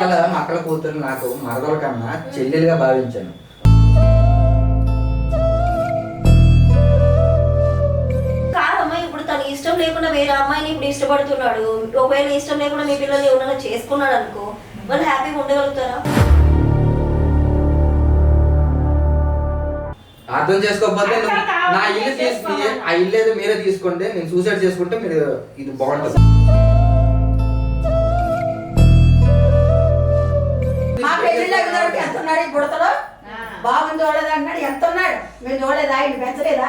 అక్కల మా అక్కల కూతురు నాకు మరదల కన్నా చెల్లెలుగా భావించాను. కాదమ్మా ఇప్పుడు తన ఇష్టం లేకుండా వేరే అమ్మాయిని ఇప్పుడు ఇష్టపడుతున్నాడు. ఒకవేళ ఇష్టం లేకుండా మీ పిల్లల్ని ఎవరైనా చేసుకున్నాడు అనుకో వాళ్ళు హ్యాపీగా ఉండగలుగుతారా? అర్థం చేసుకోకపోతే నువ్వు నా ఇల్లు తీసుకుని ఆ ఇల్లు ఏదో మీరే తీసుకుంటే నేను సూసైడ్ చేసుకుంటే మీరు ఇది బాగుంటుంది. విధానికి ఎంత ఉన్నాడు ఈ బుడతలో? బాబుని చూడలేదు అంటున్నాడు ఎంత ఉన్నాడు? మీరు చూడలేదా? ఆయన పెంచలేదా?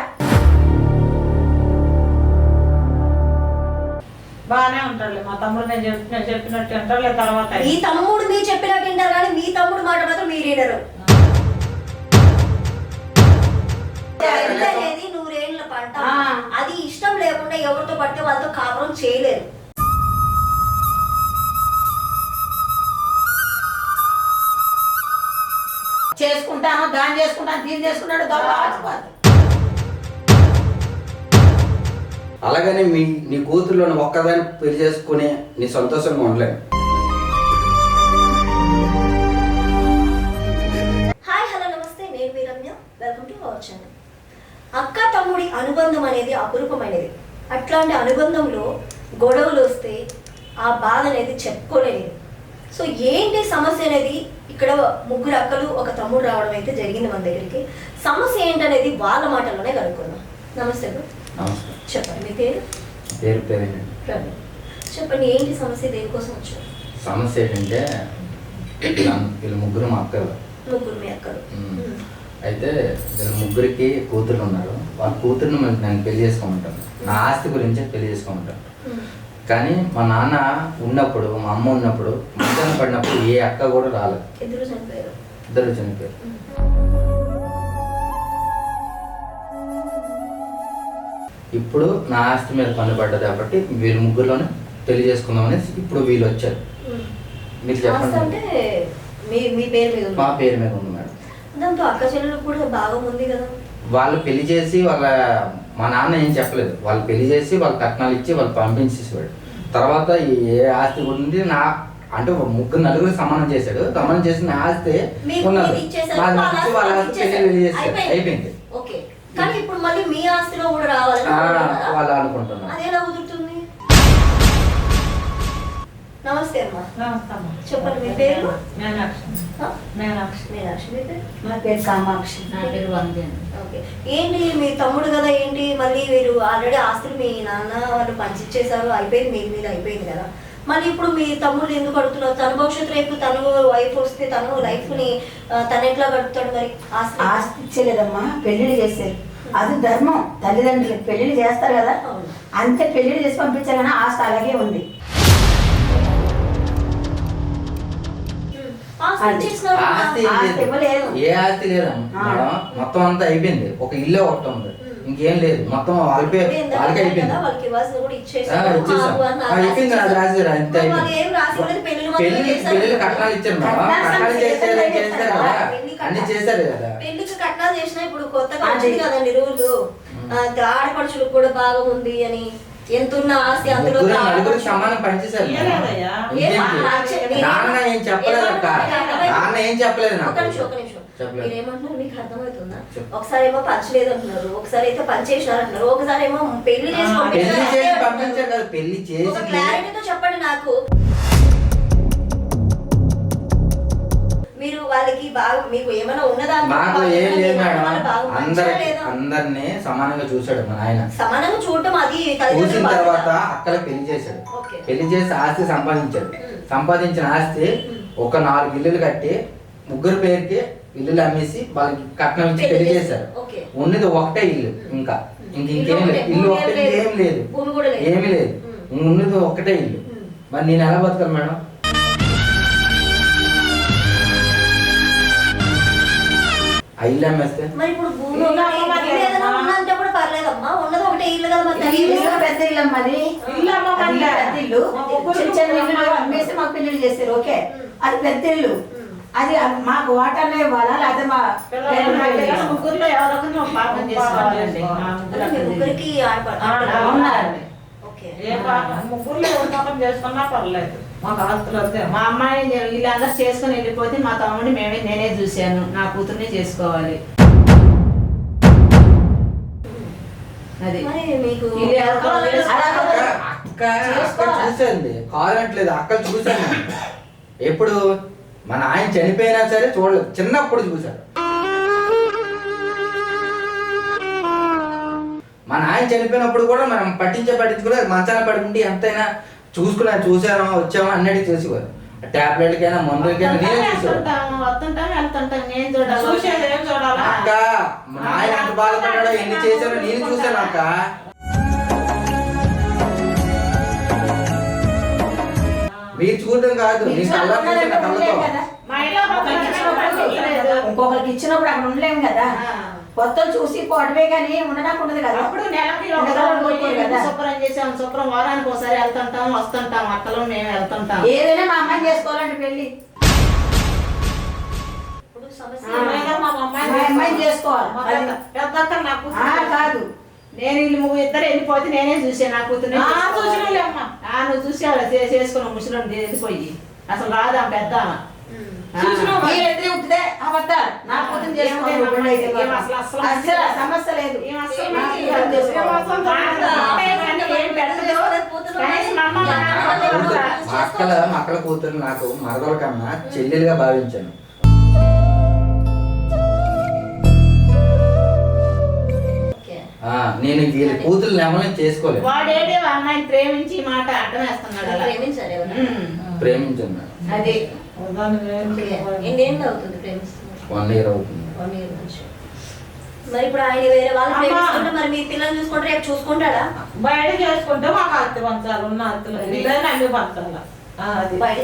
బాగానే ఉంటాడులే మా తమ్ముడు నేను చెప్పి నేను చెప్పినట్టు ఉంటాడులే తర్వాత. మీ తమ్ముడు మీరు చెప్పినట్టు వింటారు కానీ మీ తమ్ముడు మాట మాత్రం మీరు వినరు. నూరేళ్ళ పంట. ఆ. అది ఇష్టం లేకుండా ఎవరితో పడితే వాళ్ళతో కాపురం చేయలేరు. చేసుకుంటాను దాన్ని చేసుకుంటాను దీన్ని చేసుకున్నాడు దొంగ ఆచిపోద్ది. అలాగని మీ నీ కూతురులో ఒక్కదాన్ని పెళ్ళి చేసుకుని నీ సంతోషంగా ఉండలేను హాయ్ హలో నమస్తే. నేను మీ Ramya. Welcome to our channel అక్క తమ్ముడి అనుబంధం అనేది అపురూపమైనది. అట్లాంటి అనుబంధంలో గొడవలు వస్తే ఆ బాధ అనేది చెప్పుకోలేనిది. సో ఏంటి సమస్య అనేది? ఇక్కడ ముగ్గురు అక్కలు ఒక తమ్ముడు రావడం అయితే జరిగింది మన దగ్గరికి. సమస్య ఏంటనేది వాళ్ళ మాటల్లోనే కనుక్కుందాం. నమస్తే చెప్పండి మీ పేరు? పేరు పేరేంటి? రవి చెప్పండి ఏంటి సమస్య? దేనికోసం వచ్చారు? సమస్య ఏంటంటే వీళ్ళ ముగ్గురు మా అక్కలు. ముగ్గురు మీ అక్కలు. అయితే వీళ్ళ ముగ్గురికి కూతుర్లు ఉన్నారు. వాళ్ళ కూతుర్ని మరి నేను పెళ్ళి చేసుకోమంటాను నా ఆస్తి గురించి పెళ్ళి చేసుకోమంటాను ఉమ్. కానీ మా నాన్న ఉన్నప్పుడు మా అమ్మ ఉన్నప్పుడు మంచాన పడినప్పుడు ఏ అక్క కూడా రాలేదు. ఇద్దరు చనిపోయారు. ఇద్దరు చనిపోయారు. ఉమ్. ఇప్పుడు నా ఆస్తి మీద పన్ను పడ్డది కాబట్టి వీళ్ళ ముగ్గురులోనే పెళ్ళి చేసుకుందామని ఇప్పుడు వీళ్ళు వచ్చారు. మీరు చెప్పండి. మీ పేరు మీద ఉంది. మేడం. దాంతో అక్క చెల్లెలకు కూడా భాగం ఉంది కదా. వాళ్ళు పెళ్ళి చేసి వాళ్ళ మా నాన్న ఏం చెప్పలేదు. వాళ్ళు పెళ్ళి చేసి వాళ్ళ కట్నాలు ఇచ్చి వాళ్ళు పంపించేసేవాడు. తర్వాత ఈ ఏ ఆస్తి గురించి నా అంటే ఒక ముగ్గురు నలుగురు సమానం చేశాడు. సమానం చేసిన ఆస్తి ఉన్నది. ఇచ్చేసారు, వాళ్ళ ఆస్తి వాళ్ళ ఆస్తి చేశారు. అయిపోయింది. కానీ ఇప్పుడు మళ్ళీ మీ ఆస్తిలో కూడా అనుకుంటున్నారా? వాళ్ళు అనుకుంటున్నారు. కుదురుతుంది? నమస్తే అమ్మా. నమస్తే అమ్మ. చెప్పండి మీ పేరు? మీనాక్షి? మీనాక్షి మీనాక్షి మీ పేరు? నా పేరు కామాక్షి. నా పేరు వందేను ఏంటి మీ తమ్ముడు కదా ఏంటి? మళ్ళీ మీరు ఆల్రెడీ ఆస్తులు మీ నాన్న వాళ్ళు పంచిచ్చేసారు అయిపోయింది మీ మీద అయిపోయింది కదా. మళ్ళీ ఇప్పుడు మీ తమ్ముడు ఎందుకు అడుగుతున్నారు? తన భవిష్యత్తు రేపు తను వైఫ్ వస్తే తను లైఫ్ని తను ఎట్లా గడుపుతాడు మరి? ఆస్తి ఆస్తి ఇచ్చలేదమ్మా పెళ్ళిళ్ళు చేశారు. అది ధర్మం. తల్లిదండ్రులు పెళ్ళిళ్ళు చేస్తారు కదా. అంతే పెళ్ళిళ్ళు చేసి పంపించారు కానీ ఆస్తి అలాగే ఉంది. ఆస్తి. ఏ ఆస్తి లేదు. మేడం మొత్తం అంతా అయిపోయింది. ఒక ఇల్లే ఒకటి ఉంది. ఇంకేం లేదు. మొత్తం వాళ్ళకే వాళ్ళకే అయిపోయింది అయిపోయింది. అది రాశారు అంతే పెళ్ళి. పెళ్ళి కట్నాలు ఇచ్చారు మేడం. కట్నాలు చేశారు చేశారు కదా. అన్ని. చేశారు కదా? పెళ్ళికి కట్నాలు చేసినా ఇప్పుడు కొత్తగా కదండి రూలు. ఆడపడుచులకు కూడా భాగం ఉంది అని. ఎంతున్న ఆస్తి అందులో సమానం పనిచేశారు. నాన్న ఏం చెప్పలేదు అక్క. నాన్న ఏం చెప్పలేదు నాకు. మీరు ఏమంటున్నారు మీకు అర్థమవుతుందా. ఒకసారి ఏమో పంచలేదు అంటున్నారు ఒకసారి అయితే పంచేసినారు అంటున్నారు ఒకసారి ఏమో పెళ్ళి చేసి పెళ్ళి చేసి. పంపించారు పెళ్ళి ఒక చేసి క్లారిటీతో చెప్పండి నాకు. మీరు వాళ్ళకి బాగా మీకు ఏమైనా ఉన్నదా ఏం లేదు మేడం అందరి? అందరినీ సమానంగా చూశాడు మా నాయన సమానంగా చూడటం అది చూసిన తర్వాత. అక్కల పెళ్ళి చేశాడు. పెళ్ళి చేసి ఆస్తి సంపాదించాడు. సంపాదించిన ఆస్తి. ఒక నాలుగు ఇల్లులు కట్టి ముగ్గురు పేరుకి ఇల్లులు అమ్మేసి వాళ్ళకి కట్నం ఇచ్చి పెళ్ళి చేశారు. ఉన్నది ఒకటే ఇల్లు ఇంకా ఇంక ఇంకేం లేదు ఇల్లు ఒకటే ఏం లేదు. ఏమీ లేదు. ఉన్నది ఒకటే ఇల్లు. మరి నేను ఎలా బతకాలి మేడం ఆ ఇల్లు అమ్మేస్తే మరి ఇప్పుడు భూమి ఇల్లు ఏదైనా అమ్మా. ఉందంటే కూడా పర్లేదమ్మా ఉన్నది ఒకటే ఇల్లు కదా మరి తల్లి ఇల్లు ఇల్లు. పెద్ద ఇల్లు అమ్మది ఇల్లు అమ్మమ్మ అది. పెద్ద ఇల్లు మా ముగ్గురు చిన్న చిన్న ఇల్లు అమ్మమ్మ. అమ్మేసి మాకు చేశారు ఓకే. అది పెద్ద ఇల్లు. అది మాకు వాటానే ఇవ్వాలా లేకపోతే మా ముగ్గురులో ఎవరో పాపం చేసుకోవాలండి. ముగ్గురికి పాపం చేసుకున్నా పర్లేదు మాకు ఆస్తులు వద్దే మా అమ్మాయి వీళ్ళందరూ చేసుకుని వెళ్ళిపోతే మా తమ్ముడిని మేమే నేనే చూశాను. నా కూతుర్ని చేసుకోవాలి. అది. మరి మీకు ఇది ఎవరికో తెలుసు. అక్క చూసింది. కాదనట్లేదు అక్క చూసాను నేను. ఎప్పుడు? మన ఆయన చనిపోయినా సరే చూడలేదు చిన్నప్పుడు చూశారు మన ఆయన చనిపోయినప్పుడు కూడా మనం పట్టించే పట్టించుకోలేదు. మంచాన పడుకుంటే ఎంతైనా చూసుకున్నా చూసామా వచ్చామా అన్నట్టు చేసేవారు. టాబ్లెట్కైనా మందులకైనా నేనే చూసేవాడు అక్క ఎంత బాధపడ్డాడో ఎన్ని చేశారో నేను చూశాను అక్క. మీరు చూడడం కాదు నీ కళ్ళ చూసిన కళ్ళతో. ఇంకొకరికి ఇచ్చినప్పుడు అక్కడ ఉండలేము కదా. ఆ. కొత్త చూసి పోవడమే కానీ ఉండడానికి ఉండదు కదా. అప్పుడు నెలకి. శుభ్రం చేసాం శుభ్రం వారానికి ఒకసారి వెళ్తుంటాం వస్తుంటాం. అక్కలు మేము వెళ్తుంటాం. ఏదైనా మా అమ్మాయిని చేసుకోవాలంటే పెళ్ళి. కాదు. నేను వీళ్ళు ఇద్దరు వెళ్ళిపోతే నేనే చూసాను నా అమ్మా. ఆ, నువ్వు చూసావు చేసుకున్న ముసలి వెళ్ళిపోయి అసలు రాదా పెద్ద అబద్ధాలు. నా అసలు సమస్య లేదు. అక్కల అక్కల కూతురు నాకు మరదల కన్నా చెల్లెలుగా భావించాను. నేను వీళ్ళ కూతురు ఎవరిని చేసుకోలేదు వాడేడే ఆ అమ్మాయిని ప్రేమించి మాట అడ్డం వేస్తున్నాడు? ఉమ్. ప్రేమించాను అది. ఎన్నేళ్ళు అవుతుంది ప్రేమిస్తున్నారు వన్ ఇయర్ అవుతుంది. వన్ ఇయర్ నుంచి. మరి ఇప్పుడు ఆయన వేరే వాళ్ళు. ప్రేమిస్తుంటే మరి మీ పిల్లల్ని చూసుకుంటే రేపు చూసుకుంటాడా? బయట చేసుకుంటే మాకు అత్తి పంచాలి ఉన్న అత్తులు. అన్ని పంచాలి. బయట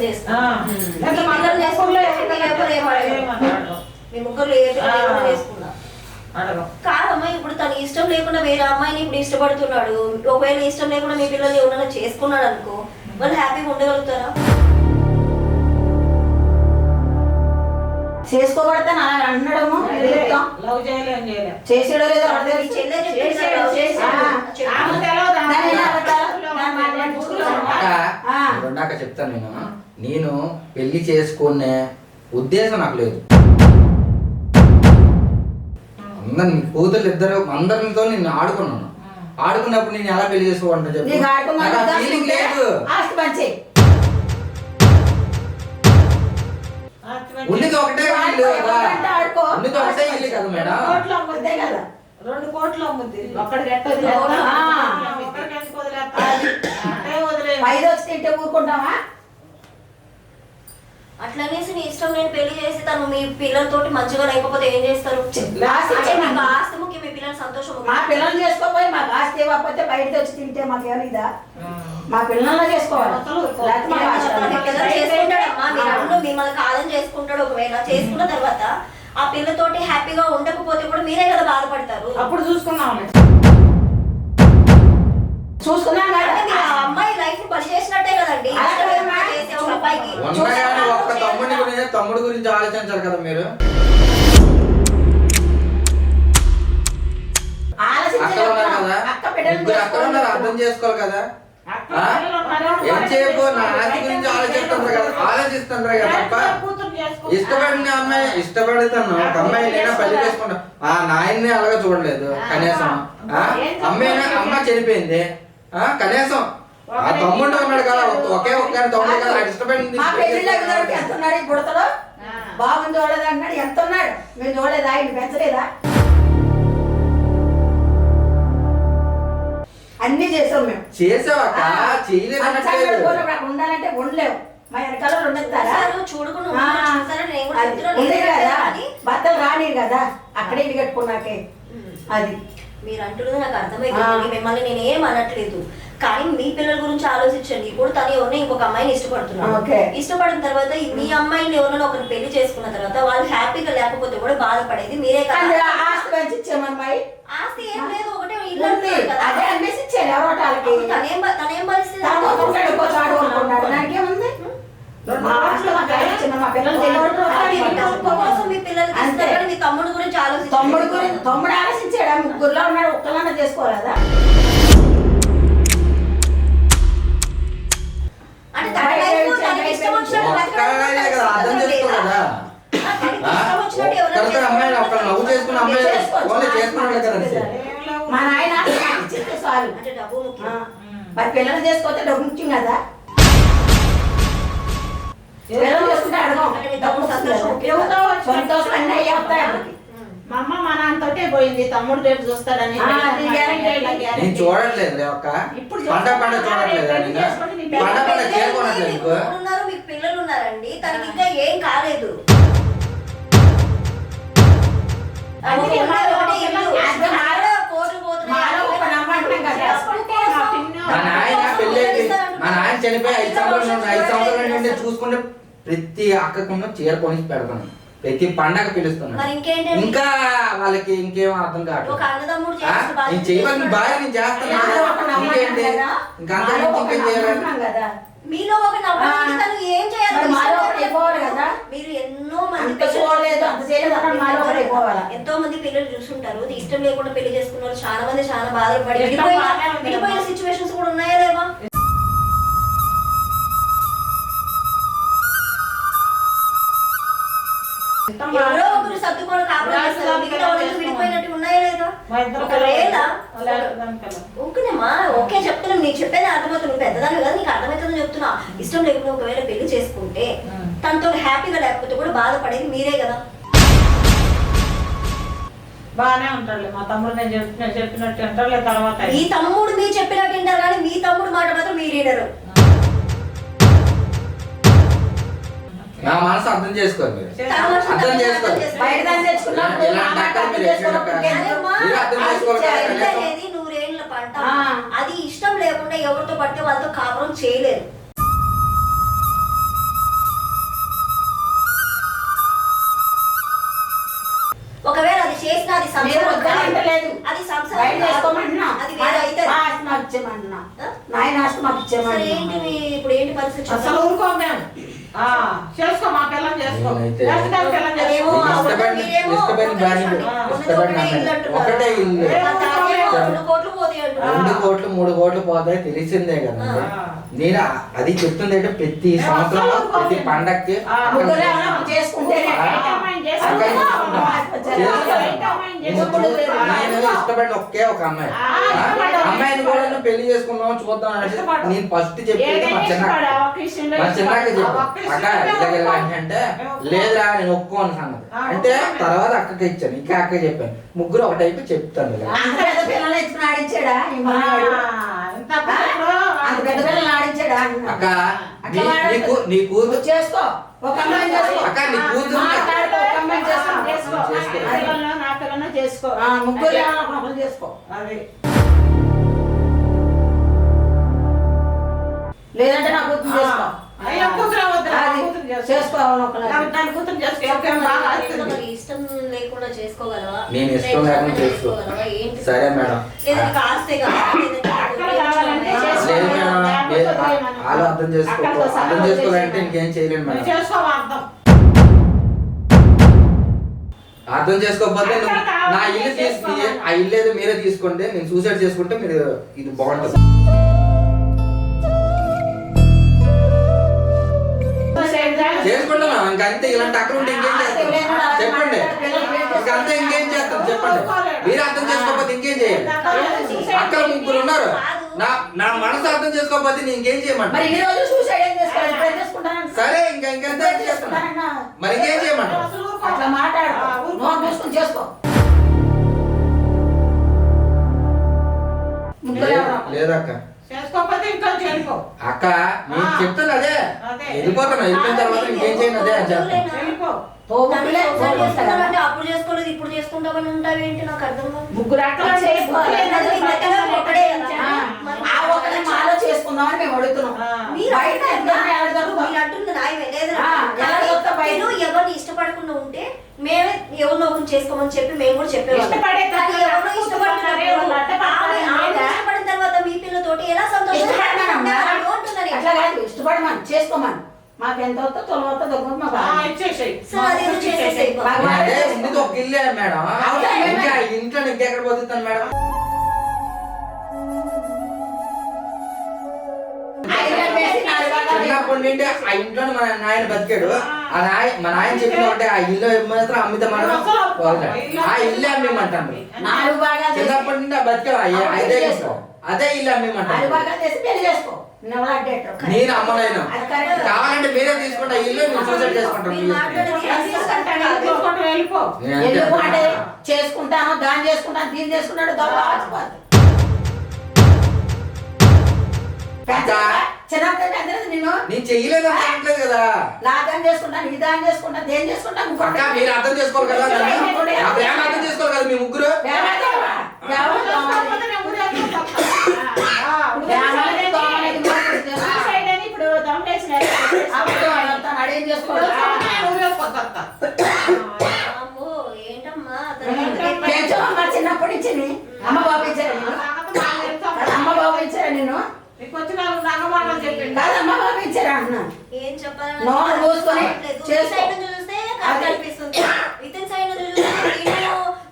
పిల్లలు చేసుకుంటే మీ ముగ్గురు పిల్లలు చేసుకున్నా కాదమ్మా ఇప్పుడు తన ఇష్టం లేకుండా వేరే అమ్మాయిని ఇప్పుడు ఇష్టపడుతున్నాడు. ఒకవేళ ఇష్టం లేకుండా మీ పిల్లల్ని ఎవరైనా చేసుకున్నాడు అనుకో వాళ్ళు హ్యాపీగా ఉండగలుగుతారా? చేసుకోబడతాను అలా అనడము చెప్తాం. లవ్ చేయలేం చేయలేం చేసాడో లేదో. రెండాక చెప్తాను నేను. నేను పెళ్ళి చేసుకునే ఉద్దేశం నాకు లేదు. అందరు నీ కూతురు ఇద్దరు అందరితో నేను ఆడుకున్నాను. ఆడుకున్నప్పుడు నేను ఎలా పెళ్ళి చేసుకోవాలంటే చెప్పు? ఫీలింగ్ లేదు. ఉన్నది ఒకటే ఇల్లు. కదా. ఉన్నది ఒకటే ఇల్లు కదా మేడం? కోట్లు అమ్ముద్ది కదా. రెండు కోట్లు అమ్ముద్ది. ఒక్కడికి ఎట్ట. పైది వచ్చి తింటే ఊరుకుంటావా? అట్లనేసి నీ ఇష్టం నేను పెళ్ళి చేసి తను మీ పిల్లలతోటి మంచిగా లేకపోతే ఏం చేస్తారు? మీకు. ఆస్తి ముఖ్యం మీ పిల్లల సంతోషం మా ముఖ్యం. పిల్లల్ని చేసుకోపోయి మాకు ఆస్తి ఇవ్వకపోతే బయటకు వచ్చి తింటే మాకేమైనా ఇదా? మా పిల్లల్ని చేసుకోవాలి. మిమ్మల్ని కాదని చేసుకుంటాడు ఒకవేళ. చేసుకున్న తర్వాత ఆ పిల్లతోటి హ్యాపీగా ఉండకపోతే కూడా మీరే కదా బాధపడతారు. అప్పుడు చూసుకున్నాం చూసుకున్నాం అమ్మాయి లైఫ్ బలి చేసినట్టే కదండి. తమ్ముడి గురించి తమ్ముడు గురించి ఆలోచించాలి కదా మీరు? అర్థం చేసుకోవాలి కదా? ఎంతసేపు నా ఆస్తి గురించి ఆలోచిస్తుంటారు కదా. ఆలోచిస్తుంటారు కదా తప్ప. ఇష్టపడిన అమ్మాయి ఇష్టపడుతాను. ఒక అమ్మాయి నేను పెళ్ళి చేసుకుంటా. ఆ నాయన్ని అలాగా చూడలేదు కనీసం. ఆ? అమ్మాయి అమ్మ చనిపోయింది. ఆ? కనీసం. ఆ తమ్ముడు ఉన్నాడు కదా ఒకే ఒక్క తమ్ముడు కదా ఇష్టపడింది. బాగుంది చూడలేదు అంటున్నాడు ఎంత ఉన్నాడు? మేము చూడలేదా. ఆయన పెంచలేదా? అన్ని చేసాం మేము. అక్కడ ఉండాలంటే ఉండలేవు. మా వెనకాల నేను కదా? భర్తలు రాని కదా? అక్కడే ఇల్లు కట్టుకున్నాకే. అది. మీరు అంటున్నది నాకు అర్థమైంది మిమ్మల్ని నేను ఏం అనట్లేదు. కానీ మీ పిల్లల గురించి ఆలోచించండి. ఇప్పుడు తను ఎవరిని ఇంకొక అమ్మాయిని ఇష్టపడుతున్నాడు. ఓకే. ఇష్టపడిన తర్వాత మీ అమ్మాయిని ఎవరినో ఒకరిని పెళ్ళి చేసుకున్న తర్వాత వాళ్ళు హ్యాపీగా లేకపోతే కూడా బాధపడేది మీరే కదా. ఆ ఆస్తి ఏం లేదు ఒకటే ఇల్లు. అదే ఇచ్చారు తనేం తనేం పరిస్థితి. దానికేముంది మీ తమ్ముడు గురించి ఆలోచించండి. తమ్ముడు గురించి తమ్ముడు ఆలోచించాడా? ముగ్గురులో ఉన్నాడు. ఒక్కలన్నా చేసుకోలేదా అమ్మాయి ఒక్కరు నవ్వు చేసుకున్న అమ్మాయి. ఓన్లీ చేసుకున్నాడు కదా. మా నాయన చాలు. మరి పిల్లలు చేసుకోతే డబ్బు ముఖ్యం కదా? పిల్లలు చేసుకుంటే అడగం. అంటే మీ డబ్బు తమ్ముడు సంతోషం? సంతోషం అన్నీ అయ్యే వస్తాయి అప్పటికి. ఉమ్. మా అమ్మ పోయింది తమ్ముడు రేపు చూస్తాడని? నేను చూడట్లేదు ఒక్క ఇప్పుడు పంట పంట చూడట్లేదు చేరుకోనట్లేదు మీకు నీకు. ఉన్నారు మీకు పిల్లలు ఉన్నారండి. తనకి ఇంకా ఏం కాలేదు. మా నాయన పెళ్ళి మా నాయన చనిపోయి ఐదు సంవత్సరాల ఐదు సంవత్సరాల నుండి చూసుకుంటే ప్రతి అక్కకున్న చీర కొని పెడతాను. ప్రతి పండగ ఇంకేంటండి ఇంకా వాళ్ళకి ఇంకేం అర్థం బాధ్యత నేను చేయవలసిన. బాగా నేను చేస్తాను మాలో ఒక ఇంకేంటి కదా. ఇంకా ఇంకేం చేయాలి కదా. మీలో ఏం చేయాలి కదా. మీరు ఎన్నో మంది. ఎంతో మంది పిల్లలు చూసుంటారు ఇష్టం లేకుండా పెళ్ళి చేసుకున్న వాళ్ళు చాలా మంది చాలా బాధపడి. సిచ్యువేషన్స్ కూడా ఉన్నాయా లేవా ఎవరో ఒకరు చేసుకోమని. విడిపోయినట్టు ఉన్నాయా లేదా. ఓకేనమ్మా ఓకే చెప్తున్నా. నీకు చెప్పేది అర్థమవుతుంది. నువ్వు పెద్దదాన్ని కదా నీకు అర్థమవుతుందని చెప్తున్నా ఇష్టం లేకుండా ఒకవేళ పెళ్ళి చేసుకుంటే. తనతో హ్యాపీగా లేకపోతే కూడా బాధపడేది మీరే కదా. బాగానే ఉంటాడులే మా తమ్ముడు నేను చెప్పిన చెప్పినట్టు ఉంటాడులే తర్వాత. మీ తమ్ముడు మీరు చెప్పినట్టు వింటారు కానీ మీ తమ్ముడు మాట మాత్రం మీరు వినరు. నా మనసు అర్థం చేసుకోరు మీరు. తన మనసు అర్థం చేసుకోరు. మీరు చేసుకోవాలి నూరేళ్ళ పంట. ఆ. అది ఇష్టం లేకుండా ఎవరితో పడితే వాళ్ళతో కాపురం చేయలేరు. చేసినా అది సంసారం. అది సంసారం. అది వేరే అయితే? నాయన ఏంటి ఇప్పుడు ఏంటి పరిస్థితి అసలు ఊరుకో మేము. చేసుకో మా చేసుకో. ఒకటే ఇల్లు. రెండు కోట్లు మూడు కోట్లు పోతాయి తెలిసిందే కదా. నేను అది చెప్తుంది అంటే ప్రతి సంవత్సరం ప్రతి. పండక్కి చేసుకుంటే ఇష్టపడిన ఒకే ఒక అమ్మాయి. అమ్మాయిని కూడా పెళ్ళి చేసుకుందాం చూద్దాం. నేను ఫస్ట్ చెప్పింది ఏదైనా మా చిన్న ఇష్టపడా, ఒక్క విషయంలో మా చిన్నకి ఇష్టపడా. చెప్పు ఆ ఒక్క అక్క ఇలాగ. అంటే. లేదురా నేను ఒప్పుకోను అన్నది ఆ, అంటే. తర్వాత అక్కకి ఇచ్చాను ఇంకా అక్క చెప్పాను ముగ్గురు ఒకటైపు చెప్తాను. అక్క నీ- వాడద్దు. నీకు నీ కూతురు చేసుకో చేసుకో అక్క నీ కూతురు చేసుకో. ముగ్గురు చేసుకో. అది. లేదంటే నా కూతురు చేసుకో. ఇష్టం లేకుండా చేసుకోగలవా? నేను ఇష్టం లేకుండా చేసుకో. చేసుకోగలవా? ఏంటి? సరే మేడం. వాళ్ళు అర్థం చేసుకో. అర్థం చేసుకోవాలంటే. ఇంకేం చేయలేను మేడం. అర్థం చేసుకోకపోతే నా ఇల్లు తీసుకు. ఆ ఇల్లు ఏదో మీరే తీసుకుంటే నేను సూసైడ్ చేసుకుంటే మీరు ఇది బాగుంటుంది. చేసుకుంటాను ఇంకా అంతే ఇలాంటి అక్కడ ఉంటే ఇంకేం చేస్తాం? చెప్పండి. ఇంకా అంతే ఇంకేం చేస్తాం? చెప్పండి. మీరు అర్థం చేసుకోకపోతే ఇంకేం చేయాలి? అక్కడ ముగ్గురు ఉన్నారు. నా నా మనసు అర్థం చేసుకోకపోతే నేను ఇంకేం మరి చేయమంటారు ఏం ఏం సరే ఇంకా ఇంకా మరి ఇంకేం అట్లా మాట్లాడు చేసుకో. లేదక్క. ఇంకా చేసుకో అక్క నేను చెప్తాను అదే. వెళ్ళిపోతాను వెళ్ళిపోయిన తర్వాత ఇంకేం చేయను అదే అని చెప్తాను అప్పుడు చేసుకోలేదు ఇప్పుడు చేసుకుంటామని ఉంటావేంటి నాకు అర్థం కాదు? ముగ్గురు లేదు ఆ, ఎలా దొరుకుతాం బయట? నేను ఎవరిని ఇష్టపడకుండా ఉంటే మేమే ఎవరినో ఒకరిని చేసుకోమని చెప్పి మేము కూడా లేదా? ఇష్టపడిన తర్వాత మీ పిల్లతోటి ఎలా కాదు ఇష్టపడమని చేసుకోమని. మాకు ఎంత వస్తుందో తొలవతో దగ్గర మా ఆ, బాగా ఇచ్చేసేయ్ మేడం. అవునా, మేడం? ఇంకా ఇంట్లో ఇంకెక్కడ పోతున్నాను మేడం? నుండి ఆ ఇంట్లో మా నాయన బతికాడు. ఆ. నాయ మా నాయన చెప్పిన ఒకటే ఆ ఇల్లు మాత్రం అమ్మితే మనం. ఆ ఇల్లు చేసి చిన్నప్పటి నుండి ఆ బతికా అదే అదే ఇల్లు నువ్వు నేను అమ్మలేను. కావాలంటే మీరే తీసుకుంటే. ఇల్లు సూసైడ్ చేసుకుంటాను? అనుకుంటున్నా. చేసుకుంటాను దాన్ని చేసుకుంటాను దీన్ని చేసుకున్నాడు దొంగ చిన్నప్పుడు నిన్ను నేను చెయ్యలేదు అని అనట్లేదు కదా. నా చేసుకుంటాను ఈ దాన్ని చేసుకుంటాను దేన్ని చేసుకుంటాను మీరు అర్థం చేసుకోవాలి కదా. నా ప్రేమ అర్థం చేసుకోవాలి కదా మీ ముగ్గురు? నేను ఇప్పుడు దొంగేసిన అడేం చేసుకోవాలి? నేను చిన్నప్పటి నుంచి నీ. అమ్మ బాబు ఇచ్చారా అమ్మ. బాబు ఇచ్చారా నిన్ను? ఏం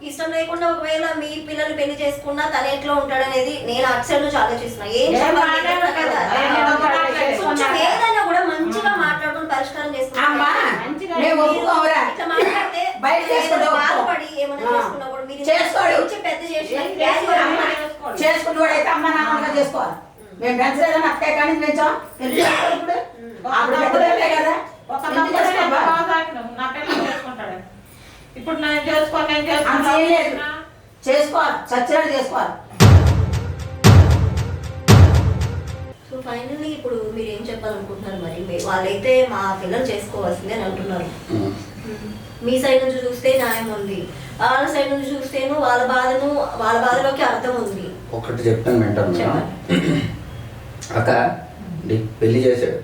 ఇష్టం లేకుండా ఒకవేళ మీ పిల్లలు పెళ్ళి చేసుకున్నా తన ఎట్లా ఉంటాడనేది నేను అటు సైడ్ నుంచి ఆలోచిస్తున్నా. ఏం చెప్పాలి ఏదైనా కూడా మంచిగా మాట్లాడుకుని పరిష్కారం చేసుకుంటాం చేసుకుంటే ఒప్పుకో. బాధపడి ఏమైనా. చేసుకున్నా కూడా మీరు పెద్ద అమ్మ నాన్నగా చేసుకోవాలి. మేము పెంచలేదని అక్కే కానీ పెంచాం అప్పుడు పెద్దలే కదా? ఒక ఇప్పుడు నేను చేసుకోను నేను చేసుకుంటా చేసుకోవాలి. చచ్చినట్టు చేసుకోవాలి. సో ఫైనల్లీ ఇప్పుడు మీరు ఏం చెప్పాలనుకుంటున్నారు మరి? వాళ్ళైతే మా పిల్లలు చేసుకోవాల్సిందే అని అంటున్నారు. మీ సైడ్ నుంచి చూస్తే న్యాయం ఉంది. వాళ్ళ సైడ్ నుంచి చూస్తేను వాళ్ళ బాధను వాళ్ళ బాధలోకి అర్థం ఉంది. ఒకటి చెప్తాను వింటాను చెప్పండి. అక్క పెళ్ళి చేశాడు.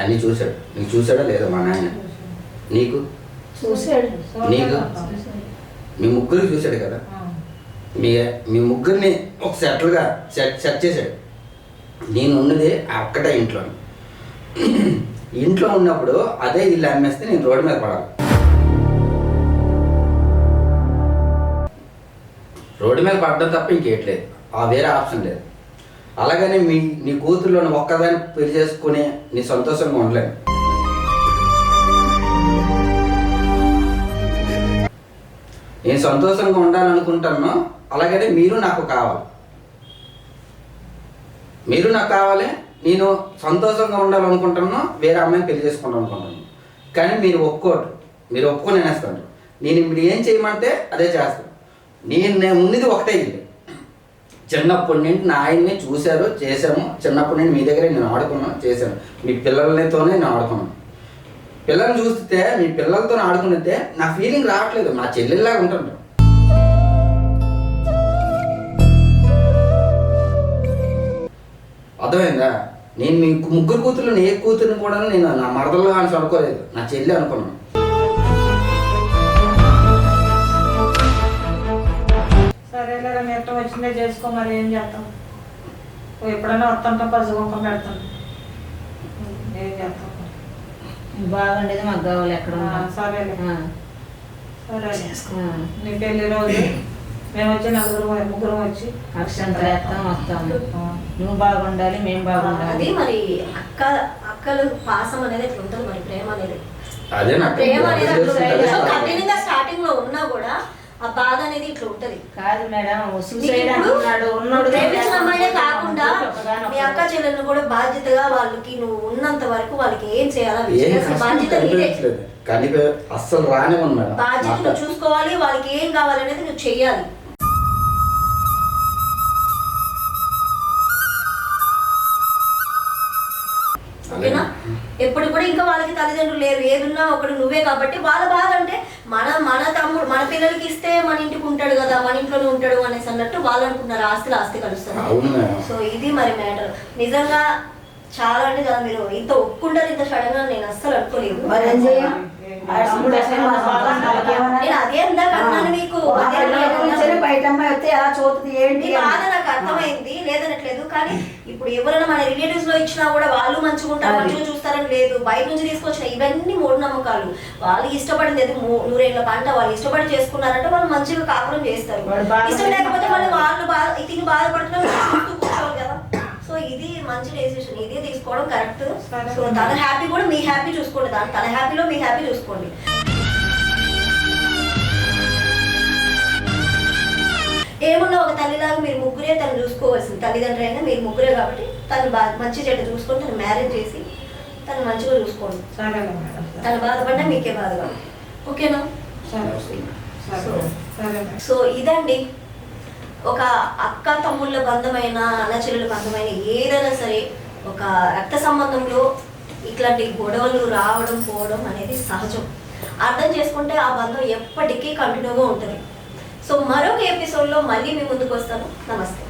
అన్ని చూశాడు. నీకు చూశాడా లేదా మా నాయన? నీకు? చూసాడు నీకు? మీ ముగ్గురికి చూశాడు కదా? మీ మీ ముగ్గురిని ఒక సెటిల్గా సెట్ సెట్ చేశాడు. నేను ఉన్నది ఒక్కటే ఇంట్లో ఇంట్లో ఉన్నప్పుడు అదే ఇల్లు అమ్మేస్తే నేను రోడ్డు మీద పడాలి. రోడ్డు మీద పడడం తప్ప ఇంకేట్లేదు ఆ వేరే ఆప్షన్ లేదు. అలాగని మీ నీ కూతుర్లోని ఒక్కదాన్ని పెళ్ళి చేసుకుని నీ సంతోషంగా ఉండలేను. నేను సంతోషంగా ఉండాలనుకుంటాను అలాగనే మీరు నాకు కావాలి. మీరు నాకు కావాలి నేను సంతోషంగా ఉండాలనుకుంటున్నాను వేరే అమ్మాయిని పెళ్ళి చేసుకుంటాను అనుకుంటున్నాను కానీ మీరు ఒప్పుకోరు. మీరు ఒప్పుకొని అనేస్తాను నేను ఇప్పుడు ఏం చేయమంటే అదే చేస్తాను. నేను నేను ఉన్నది ఒకటే ఇది చిన్నప్పటి నుండి నా ఆయన్ని చూశారు చేశాము. చిన్నప్పటి నుండి మీ దగ్గరే నేను ఆడుకున్నాను చేశాను. మీ పిల్లలతోనే నేను ఆడుకున్నాను. పిల్లల్ని చూస్తే మీ పిల్లలతో ఆడుకునితే నా ఫీలింగ్ రావట్లేదు. నా చెల్లెల్లాగా ఉంటుంది అర్థమైందా? నేను మీ ముగ్గురు కూతురు ఏ కూతురుని కూడా నేను నా మరదల్లో అని అనుకోలేదు. నా చెల్లి అనుకున్నాను. సరేలేరా ఇష్టం వచ్చిందే చేసుకో మరి ఏం చేస్తాం? ఎప్పుడైనా వస్తుంటా పసుగుంకం పెడతాను. ఏం చేస్తాం? బాగుండేది మాకు కావాలి ఎక్కడ. సరేలే. సరే ఆ. నీ పెళ్ళి రోజు. మేము వచ్చి నలుగురు ముగ్గురం వచ్చి అక్షంతలు వేస్తాం నువ్వు బాగుండాలి మేము బాగుండాలి. మరి అక్క అక్కలు పాసం అనేది ఎట్లా ఉంటుంది మరి ప్రేమ అనేది? ప్రేమ అనేది స్టార్టింగ్లో ఉన్నా కూడా ఆ బాధ అనేది ఇట్లా ఉంటది. కాదు మేడం అమ్మాయినే కాకుండా మీ అక్క చెల్లెలను కూడా బాధ్యతగా వాళ్ళకి నువ్వు ఉన్నంత వరకు వాళ్ళకి ఏం చేయాలో బాధ్యత అస్సలు రానివ్వను మేడం. బాధ్యత. నువ్వు చూసుకోవాలి వాళ్ళకి ఏం కావాలనేది నువ్వు చెయ్యాలి. ఎప్పుడు కూడా ఇంకా వాళ్ళకి తల్లిదండ్రులు లేరు. ఏదున్నా ఒకడు నువ్వే కాబట్టి వాళ్ళ బాధ అంటే మన మన తమ్ముడు మన పిల్లలకి ఇస్తే మన ఇంటికి ఉంటాడు కదా మన ఇంట్లోనే ఉంటాడు అనేసి అన్నట్టు వాళ్ళు అనుకున్నారు ఆస్తిలో ఆస్తి మేడం సో ఇది మరి మ్యాటర్. నిజంగా చాలా అంటే చాలా మీరు ఇంత ఒప్పుకుంటారు ఇంత సడన్గా నేను అస్సలు అనుకోలేదు. నేను అదే ఇందాక అన్నాను మీకు. అదే. బయట అమ్మాయి వస్తే ఎలా చూస్తుంది ఏంటి మీ బాధ నాకు అర్థమైంది లేదనట్లేదు. కానీ ఇప్పుడు ఎవరైనా మన రిలేటివ్స్లో ఇచ్చినా కూడా వాళ్ళు మంచిగా ఉంటారు అది. మంచిగా చూస్తారని లేదు. బయట నుంచి తీసుకొచ్చిన ఇవన్నీ మూఢనమ్మకాలు వాళ్ళు ఇష్టపడింది మూ- నూరేళ్ళ పంట వాళ్ళు ఇష్టపడి చేసుకున్నారంటే వాళ్ళు మంచిగా కాపురం చేస్తారు. ఇష్టం లేకపోతే మళ్ళీ వాళ్ళు బాధ తిని బాధపడుతున్నారు చూస్తూ కూర్చోవాలి కదా సో ఇది మంచి డెసిషన్ ఇది తీసుకోవడం కరెక్ట్. సో తన హ్యాపీ కూడా మీ హ్యాపీ చూసుకోండి. తన తన హ్యాపీలో మీ హ్యాపీ చూసుకోండి. ఏమున్నా ఒక తల్లిలాగా మీరు ముగ్గురే తను చూసుకోవాల్సింది. తల్లిదండ్రులు అయినా మీరు ముగ్గురే కాబట్టి తను బాగా మంచి చెడ్డ చూసుకొని తను మ్యారేజ్ చేసి తను మంచిగా చూసుకోండి. తను బాధపడినా మీకే బాధగా ఓకేనా? సో ఇదండి ఒక అక్క తమ్ముళ్ళ బంధమైన అన్నచెల్లెల బంధమైన ఏదైనా సరే ఒక రక్త సంబంధంలో ఇట్లాంటి గొడవలు రావడం పోవడం అనేది సహజం. అర్థం చేసుకుంటే ఆ బంధం ఎప్పటికీ కంటిన్యూగా ఉంటుంది. సో మరొక ఎపిసోడ్లో మళ్ళీ మీ ముందుకు వస్తాను. నమస్తే.